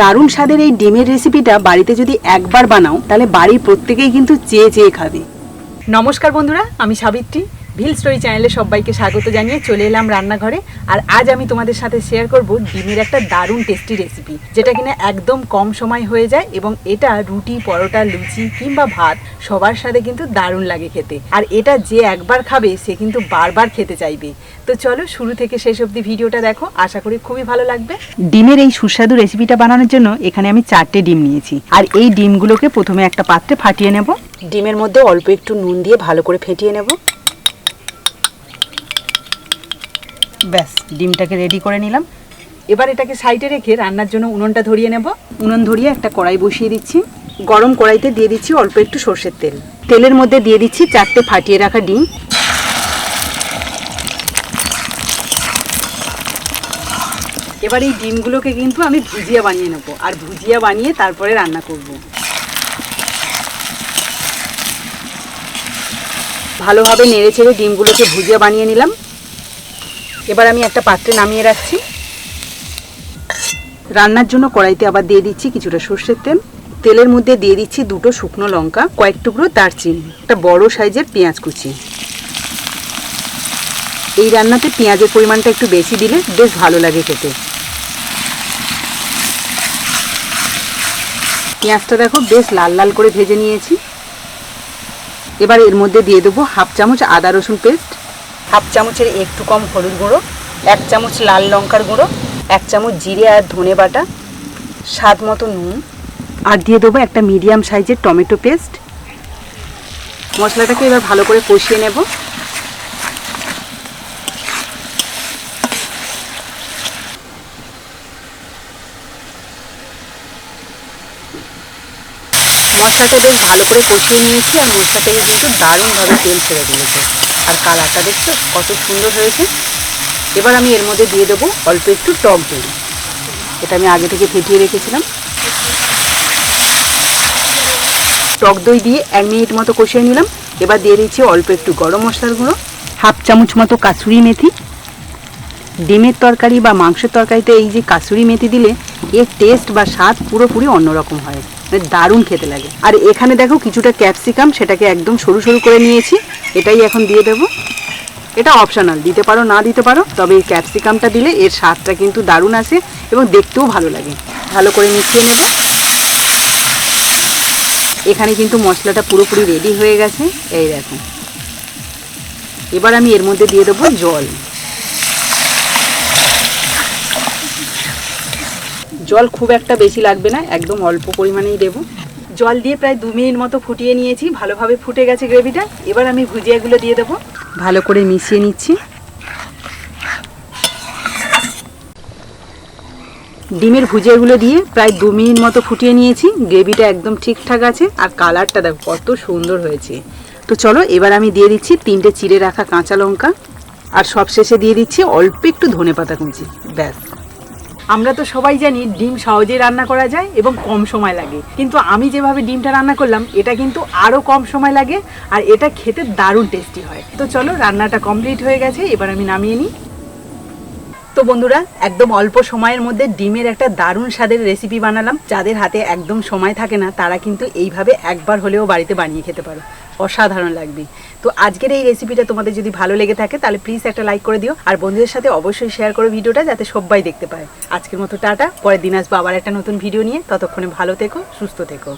দারুণ স্বাদের এই ডিমের রেসিপিটা বাড়িতে যদি একবার বানাও, তাহলে বাড়ির প্রত্যেকেই কিন্তু চেয়ে চেয়ে খাবে। নমস্কার বন্ধুরা, আমি সাবিত্রী। ভিল স্টোরি চ্যানেলে সবাইকে স্বাগত জানিয়ে চলে এলাম রান্নাঘরে। আর আজ আমি তোমাদের সাথে শেয়ার করব ডিমের একটা দারুণ টেস্টি রেসিপি যেটা কিনা একদম কম সময় হয়ে যায় এবং এটা রুটি, পরোটা, লুচি কিংবা ভাত সবার সাথে কিন্তু দারুণ লাগে খেতে। আর এটা যে একবার খাবে, সে কিন্তু বারবার খেতে চাইবে। তো চলো শুরু থেকে শেষ অবধি ভিডিওটা দেখো, আশা করি খুবই ভালো লাগবে। ডিমের এই সুস্বাদু রেসিপিটা বানানোর জন্য এখানে আমি চারটে ডিম নিয়েছি। আর এই ডিমগুলোকে প্রথমে একটা পাত্রে ফাটিয়ে নেব। ডিমের মধ্যে অল্প একটু নুন দিয়ে ভালো করে ফেটিয়ে নেব। ব্যাস, ডিমটাকে রেডি করে নিলাম। এবার এটাকে সাইডে রেখে রান্নার জন্য উনুনটা ধরিয়ে নেব। উনুন ধরিয়ে একটা কড়াই বসিয়ে দিচ্ছি। গরম কড়াইতে দিয়ে দিচ্ছি অল্প একটু সর্ষের তেল। তেলের মধ্যে দিয়ে দিচ্ছি চারটে ফাটিয়ে রাখা ডিম। এবার এই ডিমগুলোকে কিন্তু আমি ভুজিয়া বানিয়ে নেব আর ভুজিয়া বানিয়ে তারপরে রান্না করব। ভালোভাবে নেড়ে ছেড়ে ডিমগুলোকে ভুজিয়া বানিয়ে নিলাম। এবার আমি একটা পাত্রে নামিয়ে রাখছি। রান্নার জন্য কড়াইতে আবার দিয়ে দিচ্ছি কিছুটা সর্ষের তেল। তেলের মধ্যে দিয়ে দিচ্ছি দুটো শুকনো লঙ্কা, কয়েক টুকরো দারচিনি, একটা বড় সাইজের পেঁয়াজ কুচি। এই রান্নাতে পেঁয়াজের পরিমাণটা একটু বেশি দিলে বেশ ভালো লাগে খেতে। পেঁয়াজটা দেখো বেশ লাল লাল করে ভেজে নিয়েছি। এবার এর মধ্যে দিয়ে দেবো হাফ চামচ আদা রসুন পেস্ট হাফ চামচের একটু কম হলুদ গুঁড়ো, এক চামচ লাল লঙ্কার গুঁড়ো, এক চামচ জিরে আর ধনে বাটা, স্বাদ মতো নুন, আর দিয়ে দেবো একটা মিডিয়াম সাইজের টমেটো পেস্ট। মশলাটাকে এবার ভালো করে কষিয়ে নেব। মশলাটা বেশ ভালো করে কষিয়ে নিয়েছি, আর মশলা থেকে কিন্তু দারুণভাবে তেল ছেড়ে দিয়েছে আর কালারটা দেখছ? কত সুন্দর হয়েছে। এবার আমি এর মধ্যে দিয়ে দেবো অল্প একটু টক দই। এটা আমি আগে থেকে ফেটিয়ে রেখেছিলাম। টক দই দিয়ে এক মিনিট মতো কষিয়ে নিলাম। এবার দিয়ে দিচ্ছি অল্প একটু গরম মশলার গুঁড়ো। হাফ চামচ মতো কাসুরি মেথি। ডিমের তরকারি বা মাংসের তরকারিতে এই যে কাসুরি মেথি দিলে এর টেস্ট বা স্বাদ পুরোপুরি অন্যরকম হয়। মানে দারুণ খেতে লাগে। আর এখানে দেখো কিছুটা ক্যাপসিকাম সেটাকে একদম সরু সরু করে নিয়েছি। এটাই এখন দিয়ে দেবো। এটা অপশনাল দিতে পারো, না দিতে পারো, তবে এই ক্যাপসিকামটা দিলে এর স্বাদটা কিন্তু দারুণ আসে এবং দেখতেও ভালো লাগে। ভালো করে মিশিয়ে নেব। এখানে কিন্তু মশলাটা পুরোপুরি রেডি হয়ে গেছে। এই দেখো। এবার আমি এর মধ্যে দিয়ে দেবো জল। জল খুব একটা বেশি লাগবে না, একদম অল্প পরিমাণেই দেবো। জল দিয়ে প্রায় দু মিনিট মতো ফুটিয়ে নিয়েছি, ভালোভাবে ফুটে গেছে গ্রেভিটা। এবার আমি ভুজিয়াগুলো দিয়ে দেবো। ভালো করে মিশিয়ে নিচ্ছি। ডিমের ভুজিয়াগুলো দিয়ে প্রায় দু মিনিট মতো ফুটিয়ে নিয়েছি, গ্রেভিটা একদম ঠিকঠাক আছে, আর কালারটা দেখো কত সুন্দর হয়েছে। তো চলো, এবার আমি দিয়ে দিচ্ছি তিনটে চিড়ে রাখা কাঁচা লঙ্কা, আর সবশেষে দিয়ে দিচ্ছি অল্প একটু ধনে পাতা কুচি, ব্যাস। আমরা তো সবাই জানি ডিম সহজেই রান্না করা যায় এবং কম সময় লাগে। কিন্তু আমি যেভাবে ডিমটা রান্না করলাম, এটা কিন্তু আরও কম সময় লাগে আর এটা খেতে দারুণ টেস্টি হয়। তো চলো, রান্নাটা কমপ্লিট হয়ে গেছে, এবার আমি নামিয়ে নিই। তো বন্ধুরা, একদম অল্প সময়ের মধ্যে ডিমের একটা দারুণ স্বাদের রেসিপি বানালাম। যাদের হাতে একদম সময় থাকে না, তারা কিন্তু এইভাবে একবার হলেও বাড়িতে বানিয়ে খেতে পারো। অসাধারণ লাগবে। তো আজকের এই রেসিপিটা তোমাদের যদি ভালো লেগে থাকে, তাহলে প্লিজ একটা লাইক করে দিও। আর বন্ধুদের সাথে অবশ্যই শেয়ার করো ভিডিওটা, যাতে সবাই দেখতে পায়। আজকের মতো টাটা, পরের দিন আসব আবার একটা নতুন ভিডিও নিয়ে। ততক্ষণে ভালো থেকো, সুস্থ থেকো।